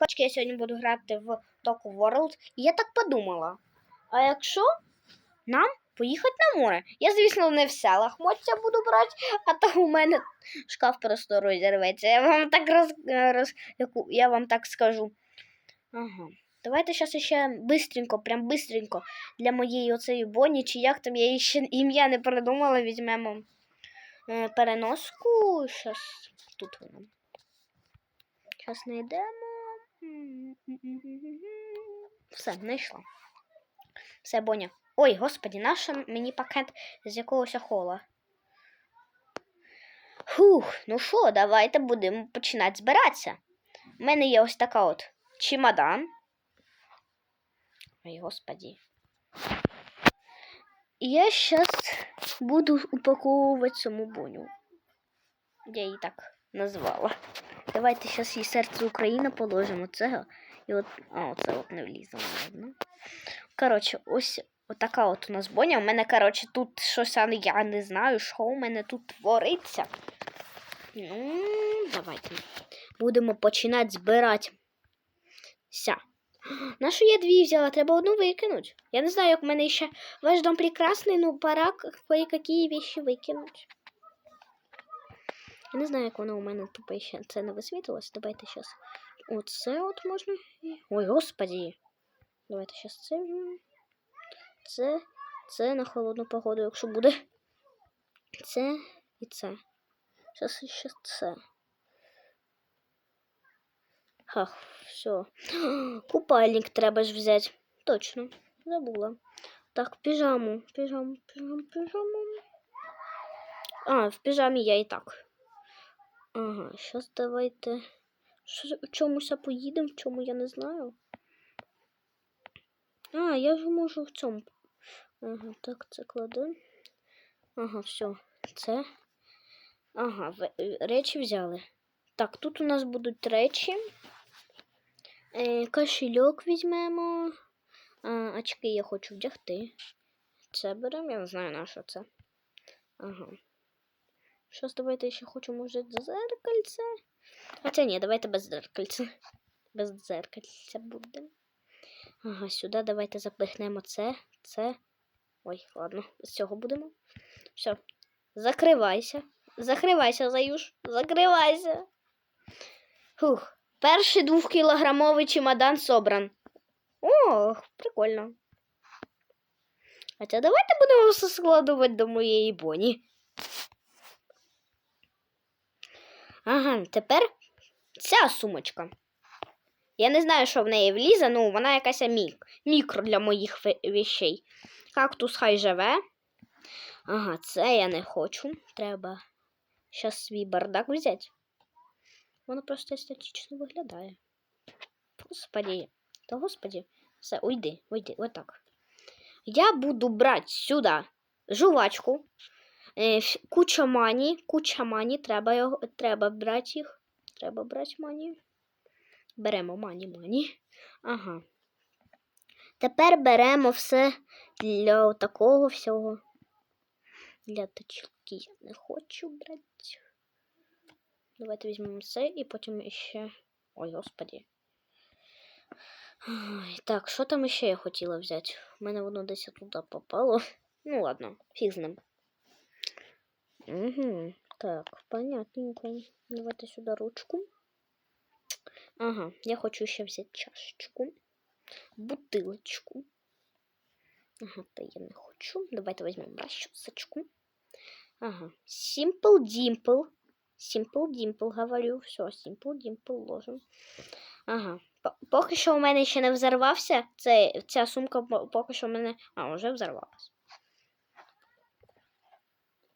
Хоча я сьогодні буду грати в Toku World, і я так подумала. А якщо нам поїхати на море? Я, звісно, не в селах моця буду брати, а то у мене шкаф просто розірветься. Я вам так роз, роз я вам так скажу. Ага. Давайте зараз ще бистренько, прям бистренько для моєї оцеї Боні, чи як там я її ще ім'я не придумала, візьмемо е, переноску. Щас тут вона. Зараз знайдемо. Все, знайшла. Все, Боня. Ой, господі, наша мені пакет з якогось хола. Фух, ну що, давайте будемо починати збиратися. У мене є ось така от чемодан. Ой, господі. Я зараз буду упаковувати саму боню. Я її так назвала. Давайте зараз їй серце України положимо цього. І от, а, оце от не влізло, ладно. Коротше, ось отака от у нас боня. У мене, коротше, тут щось я не знаю, що у мене тут твориться. Ну, давайте. Будемо починати збирати. Ся. Нашу я дві взяла, треба одну викинуть. Я не знаю, як у мене ще ваш дом прекрасний, ну пора кое-какие вещи викинуть. Я не знаю, як воно у мене тупо ще це не висвітилось. Давайте зараз. Оце от можна. Ой, господі. Давайте зараз це. Це, це на холодну погоду, якщо буде. Це і це. Зараз ще це. Ах, все. Купальник треба ж взяти. Точно, забула. Так, піжаму, піжаму, піжаму, піжаму. А, в піжамі я і так. Ага, зараз давайте. В чомусь поїдемо, в чому я не знаю. А, я ж можу в цьому. Ага, так, це кладу. Ага, все. Це. Ага, речі взяли. Так, тут у нас будуть речі. Е, кошельок візьмемо. А, очки я хочу вдягти. Це беремо, я не знаю на що це. Ага. Щось давайте ще хочу, може, зеркальце. Хоча ні, давайте без зеркальця. Без зеркальця буде. Ага, сюди давайте запихнемо це, це. Ой, ладно, з цього будемо. Все. Закривайся. Закривайся, Заюш. Закривайся. Фух. Перший двохкілограмовий чемодан собран. О, прикольно. Хоча давайте будемо все складувати до моєї боні. Ага, тепер ця сумочка. Я не знаю, що в неї влізе, ну вона якась мік... мікро для моїх вещей. Кактус хай живе. Ага, це я не хочу. Треба зараз свій бардак взяти. Воно просто естетично виглядає. Господи, та господи. Все, уйди, уйди, отак. Я буду брати сюди жувачку, куча мані, куча мані, треба, його, треба брати їх. Треба брати мані. Беремо мані, мані. Ага. Тепер беремо все для такого всього. Для точки я не хочу брати. Давайте візьмемо це і потім ще. Ой, господі. Ой, так, що там ще я хотіла взяти? У мене воно десь туди попало. Ну ладно, фіг з ним. Угу, так, понятненько. Давайте сюди ручку. Ага, я хочу ще взяти чашечку, бутилочку. Ага, та я не хочу. Давайте візьмемо расчосочку. Ага, Simple Dimple. Simple Dimple, говорю. Все, Simple Dimple ложим. Ага. Поки що у мене ще не взорвався. Це, ця сумка поки що у мене. А, вже взорвалась.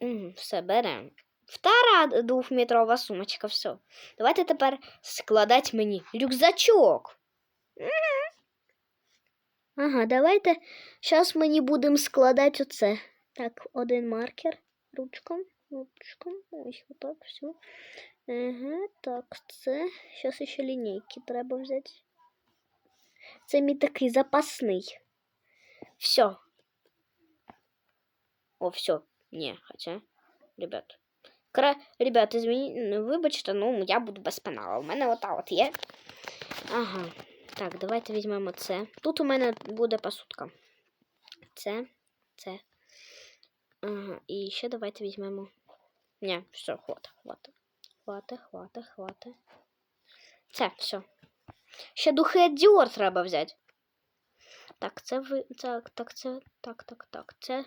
Угу, все, беремо. Втора двохметрова сумочка, все. Давайте тепер складати мені рюкзачок. Ага, давайте. Зараз мені будемо складати оце. Так, один маркер. Ручком. Ручком. Ось отак, все. Ага, так, це. Зараз ще лінійки треба взяти. Це мій такий запасний. Все. О, все. Не, хоча, ребят. Кра... Ребят, извини, вибачте, ну я буду без пенала. У мене ота от є. Ага. Так, давайте візьмемо це. Тут у мене буде посудка. Це, це. Ага. І ще давайте візьмемо. Ні, все, хвата, хвата. Хвата, хвата, хвата. Це, все. Ще духи Діор треба взяти. Так, це ви. Так, так, це. Так, так, так. Це.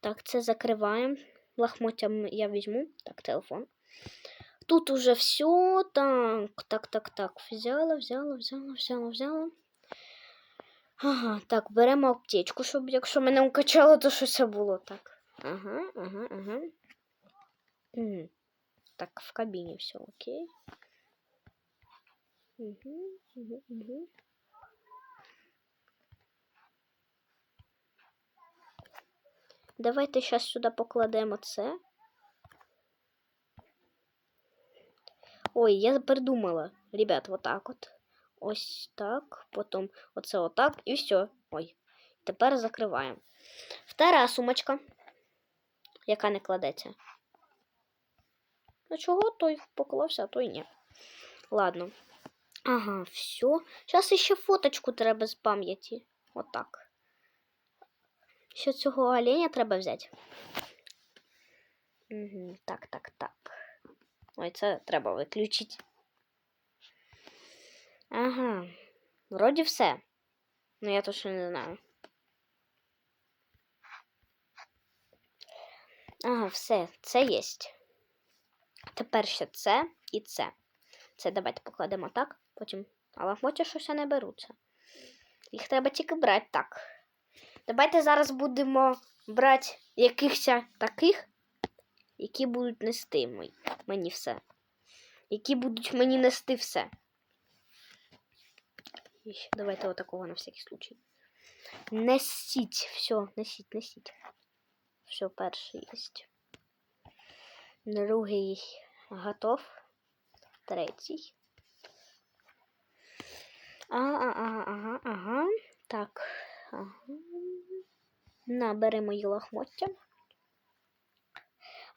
Так, це закриваємо. Лахмотям я візьму. Так, телефон. Тут уже все. Так, так, так, так. Взяла, взяла, взяла, взяла, взяла. Ага, так, беремо аптечку, щоб якщо мене укачало, то що це було так. Ага, ага, ага. Мгм. Так, в кабіні все окей. Угу, угу, угу. Давайте зараз сюди покладемо це. Ой, я придумала. Ребят, вот так от. Ось так. Потім оце отак і все. Ой. Тепер закриваємо. Втора сумочка, яка не кладеться. Ну чого той поклався, а той ні. Ладно. Ага, все. Зараз ще фоточку треба з пам'яті. Отак. Ще цього оленя треба взяти. Угу, так, так, так. Ой, це треба виключити. Ага. Вроді все. Ну я точно не знаю. Ага, все, це є. Тепер ще це і це. Це давайте покладемо так, потім. Але потім щось не беруться. Їх треба тільки брати так. Давайте зараз будемо брати якихось таких, які будуть нести мені все. Які будуть мені нести все. Давайте отакого на всякий случай. Несіть. Все, несіть, несіть. Все, перший є. Другий готов. Третій. Ага, ага, ага, ага. Так. Ага. Набери мої лахмоття.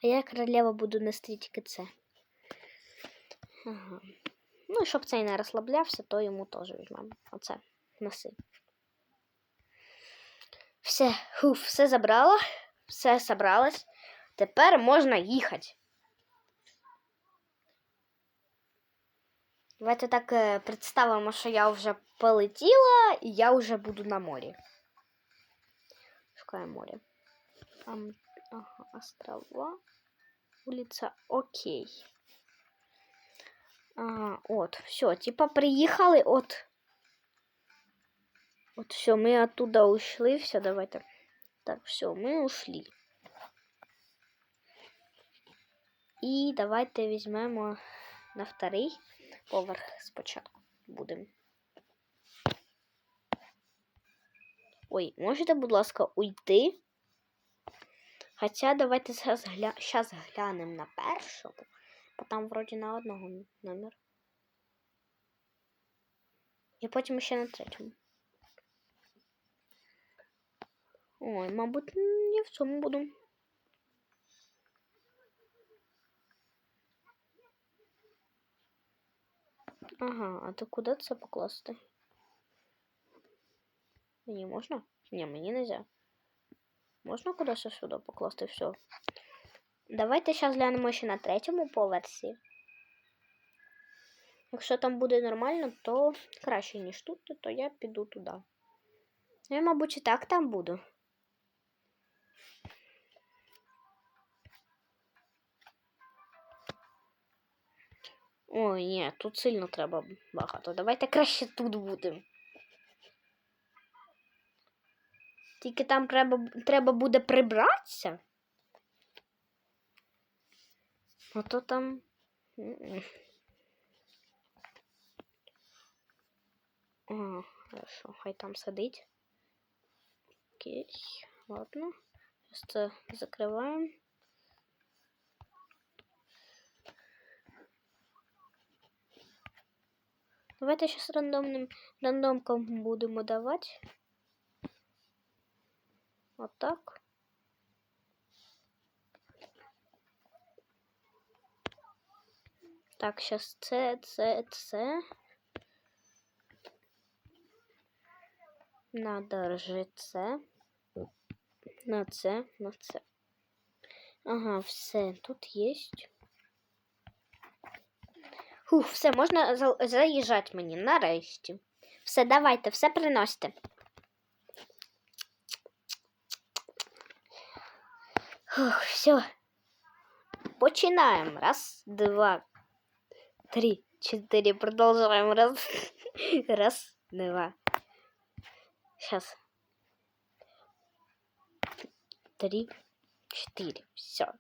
А я королева буду нести тільки це. Ага. Ну, і щоб цей не розслаблявся, то йому теж візьмемо. Оце. Носи. Все, хуф, все забрала, все собралось. Тепер можна їхати. Давайте так е, представимо, що я вже полетіла і я вже буду на морі. Шукаю море. Ам, ага, острова. Улиця Окей. Ага, от, все, типа приїхали, от. От все, мы оттуда ушли, все, давайте. Так, все, мы ушли. І давайте візьмемо на вторий поверх спочатку будемо. Ой, можете, будь ласка, уйти? Хоча давайте зараз гля... глянемо на першому, бо там вроді на одного номер. І потім ще на третьому. Ой, мабуть, не в цьому буду. Ага, а то куди це покласти? Мені можна? Ні, мені нельзя. Можна кудись сюди покласти все. Давайте зараз глянемо ще на третьому поверсі. Якщо там буде нормально, то краще, ніж тут, то я піду туди. Я, мабуть, і так там буду. Ой, ні, тут сильно треба багато. Давайте краще тут будемо. Тільки там треба, треба буде прибратися. А то там. М-м. Хорошо, хай там сидить. Окей, ладно. Це закриваємо. Давайте сейчас рандомным рандомком будемо давати. Вот так. Так, сейчас це, це, це. Надержи це. На це, на це. Ага, все, тут є. Фух, все, можна за- заїжджати мені нарешті. Все, давайте, все приносите. Фух, все. Починаємо. Раз, два, три, четыре. Продолжаем. Раз, раз, два. Сейчас. Три, четыре. Все.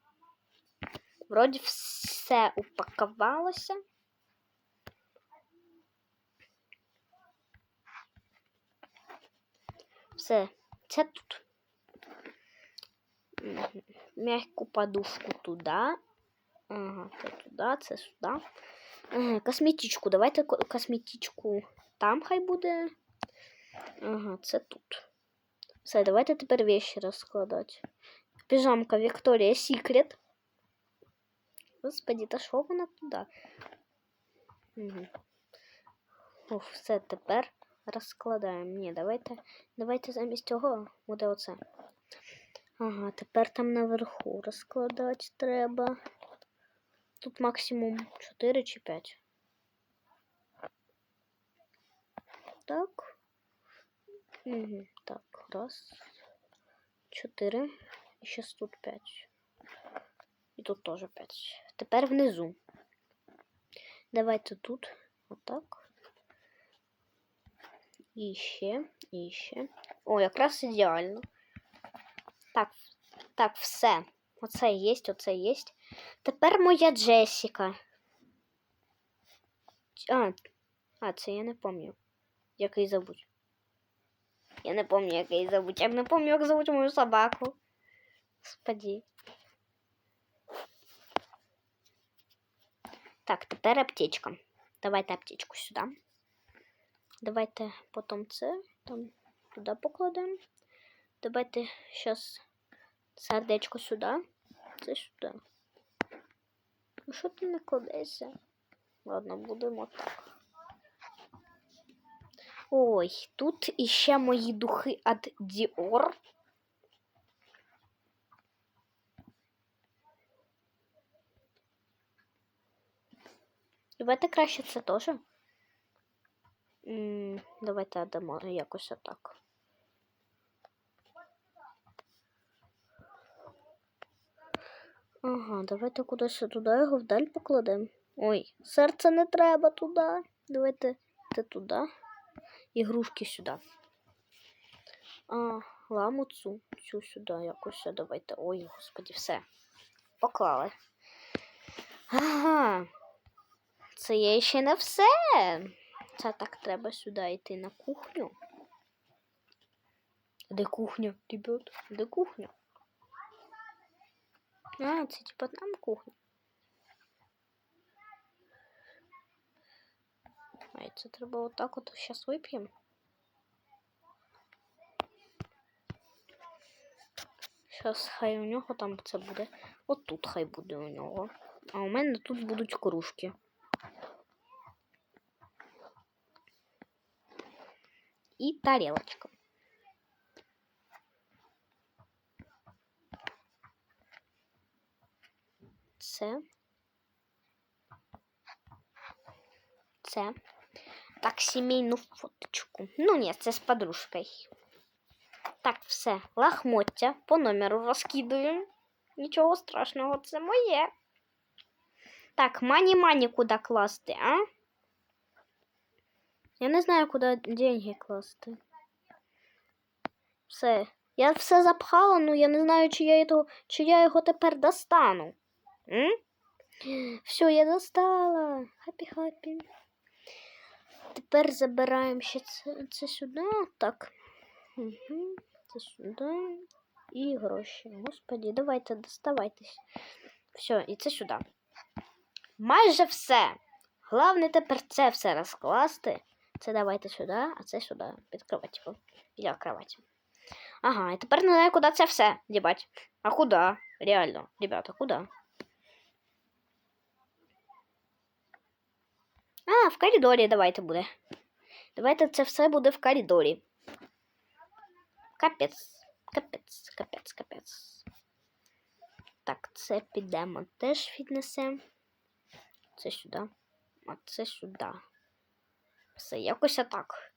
Вроді все упакувалося. Все, це тут Мгм. Мягку подушку туди. Ага, це туди, це сюди. Ага, косметичку. Давайте ко- косметичку там хай буде. Ага, це тут. Все, давайте тепер вещи розкладати. Піжамка Victoria's Secret. Господи, та що вона туди? Угу. Ух, все, тепер розкладаємо. Ні, давайте, давайте замість цього буде оце. Ага, тепер там наверху розкладати треба. Тут максимум 4 чи 5. Так. Угу. Так, раз, чотири. І зараз тут 5. І тут теж 5. Тепер внизу. Давайте тут. Отак. І ще, і ще. О, якраз ідеально. Так, так, все. Оце є, оце є. Тепер моя Джесіка. А, а, це я не пам'ятаю. Як її зовуть. Я не пам'ятаю, як її зовуть. Я не пам'ятаю, як зовуть мою собаку. Господи. Так, тепер аптечка. Давайте аптечку сюди. Давайте потім це там туди покладемо. Давайте зараз сердечко сюди. Це сюди. Ну що ти не кладешся? Ладно, будемо так. Ой, тут іще мої духи від Dior. Давайте краще це теж. Давайте дамо якось отак. Ага, давайте кудись туди його вдаль покладемо. Ой, серце не треба туди. Давайте це туди. Ігрушки сюди. А, ламу цю, цю сюди якось. Давайте. Ой, господі, все. Поклали. Ага. Це є ще не все. Це так треба сюди йти на кухню. Де кухня, ребят? Де кухня? Це типа там кухня. А це треба отак от зараз вип'ємо. Зараз хай у нього там це буде. От тут хай буде у нього. А у мене тут будуть кружки. І тарілочка. Це. Так, сімейну фоточку. Ну ні, це з подружкою. Так, все. Лахмоття по номеру розкидуємо. Нічого страшного, це моє. Так, мані-мані куди класти, а? Я не знаю, куди деньги класти. Все. Я все запхала, ну я не знаю, чи я його, чи я його тепер достану. Все, я достала. Хапі-хапі. Тепер забираємо ще це, це сюди. Так. Угу. Це сюди. І гроші. Господі, давайте, доставайтесь. Все, і це сюди. Майже все. Головне тепер це все розкласти. Це давайте сюди, а це сюди. Під кроватью. Біля кроваті. Ага, і тепер не знаю, куди це все дівати. А куди? Реально, ребята, куди? А, в коридорі давайте буде. Давайте це все буде в коридорі. Капець, капець, капець, капець. Так, це підемо теж віднесемо. Це сюди. А це сюди. Все, якось отак.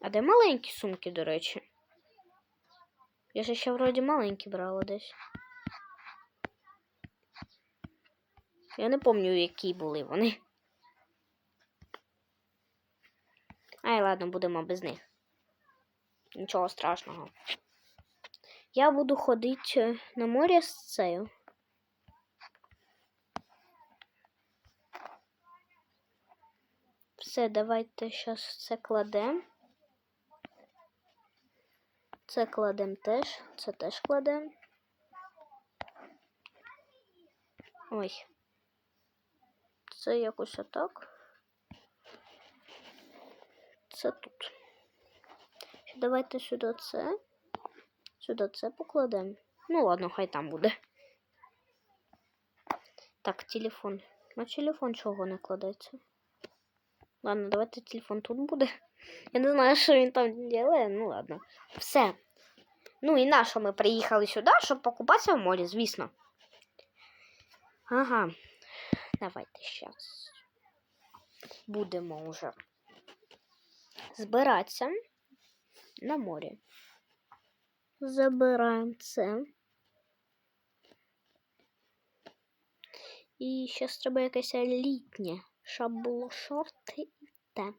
А де маленькі сумки, до речі? Я ж ще вроді маленькі брала десь. Я не пам'ятаю, які були вони. Ай, ладно, будемо без них. Нічого страшного. Я буду ходити на море з цею. Все, давайте зараз це кладемо. Це кладемо теж, це теж кладемо. Ой. Це якось отак. Це тут. Давайте сюди це. Сюди це покладемо. Ну ладно, хай там буде. Так, телефон. На телефон чого не кладеться? Ладно, давайте телефон тут буде. Я не знаю, що він там робить, ну ладно. Все. Ну і на що ми приїхали сюди, щоб покупатися в морі, звісно. Ага. Давайте зараз. Будемо вже збиратися на морі. Забираємо це. І зараз треба якесь літнє, щоб було шорти і те.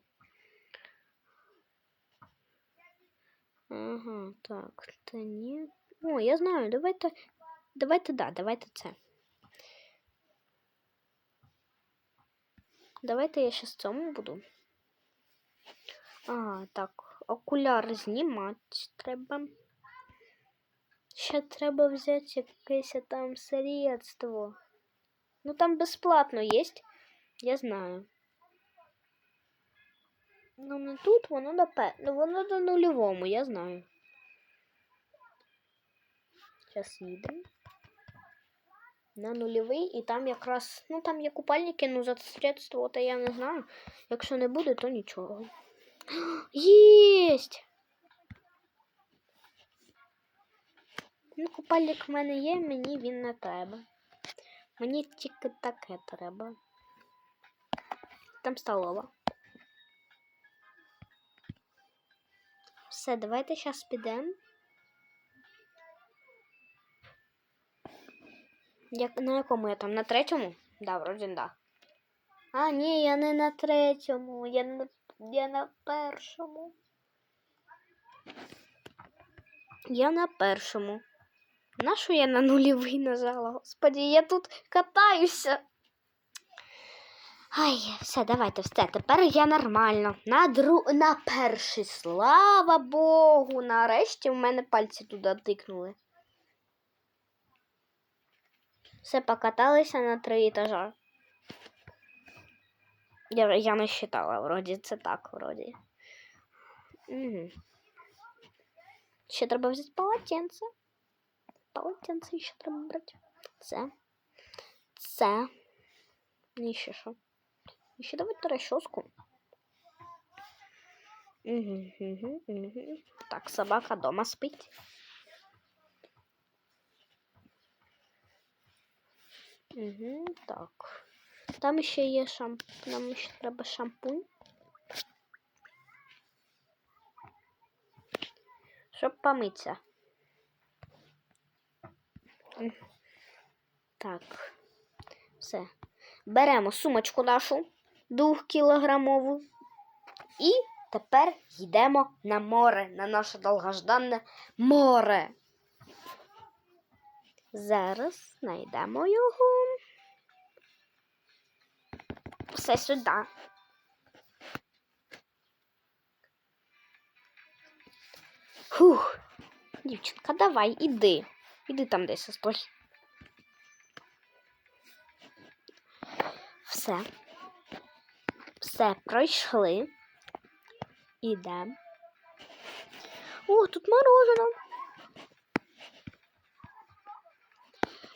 Ага, так, та ні. О, я знаю, давайте. Давайте, да, давайте це. Давайте я ще з цьому буду. А, так, окуляр знімати треба. Ще треба взяти якесь там средство. Ну там безплатно є, я знаю. Ну не тут, воно на пе. Ну воно на нульовому, я знаю. Зараз їдемо. На нульовий, і там якраз, ну там є купальники, ну за средство, то я не знаю. Якщо не буде, то нічого. Єсть! Ну, купальник в мене є, мені він не треба. Мені тільки таке треба. Там столова. Все, давайте зараз підемо. Як, на якому я там? На третьому? Да, вроді да. А, ні, я не на третьому, я на, я на першому. Я на першому. Нащо я на нульовий нажала? Господі, я тут катаюся. Ай, все, давайте, все. Тепер я нормально. На дру... на перший, слава Богу. Нарешті в мене пальці туди тикнули. Все, покаталися на три етажа. Я, я не считала, вроді, це так, вроді. Угу. Ще треба взяти полотенце. Полотенце ще треба брати. Це. Це. І ще що? І ще давайте розчоску. Угу, угу, угу. Так, собака дома спить. Угу, так. Там ще є шамп... Нам ще треба шампунь. Щоб помитися. Так. Все. Беремо сумочку нашу двохкілограмову. І тепер йдемо на море, на наше довгожданне море. Зараз знайдемо його. Все сюди. Фух. Дівчинка, давай, іди. Іди там десь стой. Все. Все, пройшли. Ідемо. О, тут морожено.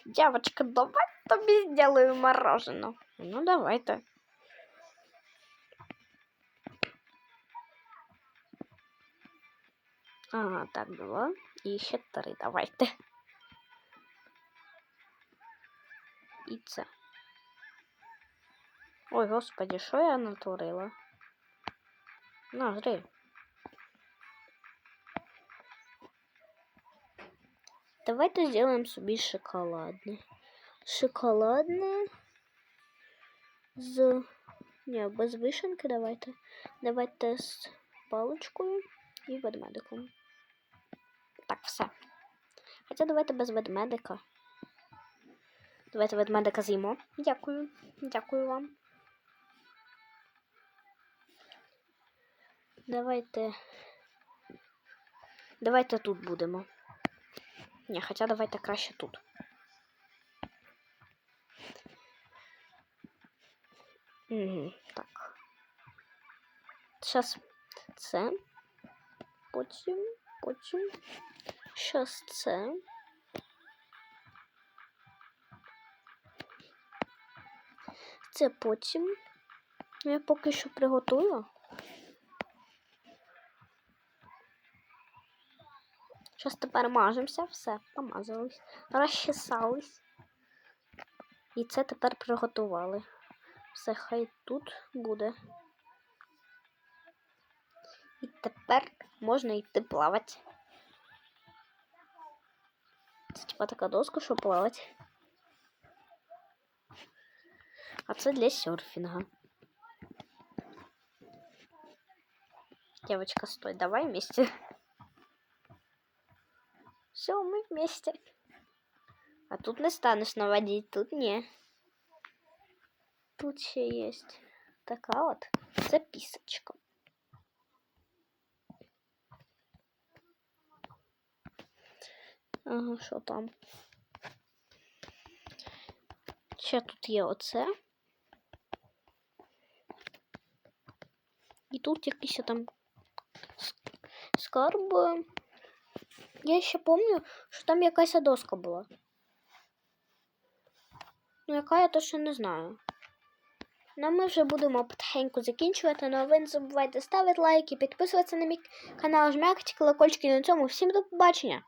Дівочка, давай тобі сделаю мороженое. Ну, давайте. А, так, два. І ще три, давайте. І це. Ой, господи, що я натворила? На, жри. Давайте сделаем собі шоколадне. Шоколадне з. Ні, без вишенки давайте. Давайте з паличкою і ведмедиком. Так, все. Хоча давайте без ведмедика. Давайте ведмедика з'їмо. Дякую. Дякую вам. Давайте. Давайте тут будемо. Ні, хоча давайте краще тут. Угу, так. Зараз це. Потім, потім. Зараз це. Це потім. Ну, Я поки що приготую. Зараз тепер мажемося, все, помазались, розчесались. І це тепер приготували. Все, хай тут буде. І тепер можна йти плавати. Це типа така доска, що плавати. А це для серфінга. Девочка, стой, давай вместе. Все, мы вместе. А тут не станеш наводить, тут не. Тут ще есть така от записочка. Ага, що там? Ще тут є оце. І тут якийсь там скарб. Я ще пам'ятаю, що там якась доска була. Ну, яка я точно не знаю. Ну, ми вже будемо потихеньку закінчувати. Ну, а ви не забувайте ставити лайки, підписуватися на мій канал, жмякати колокольчики на цьому. Всім до побачення!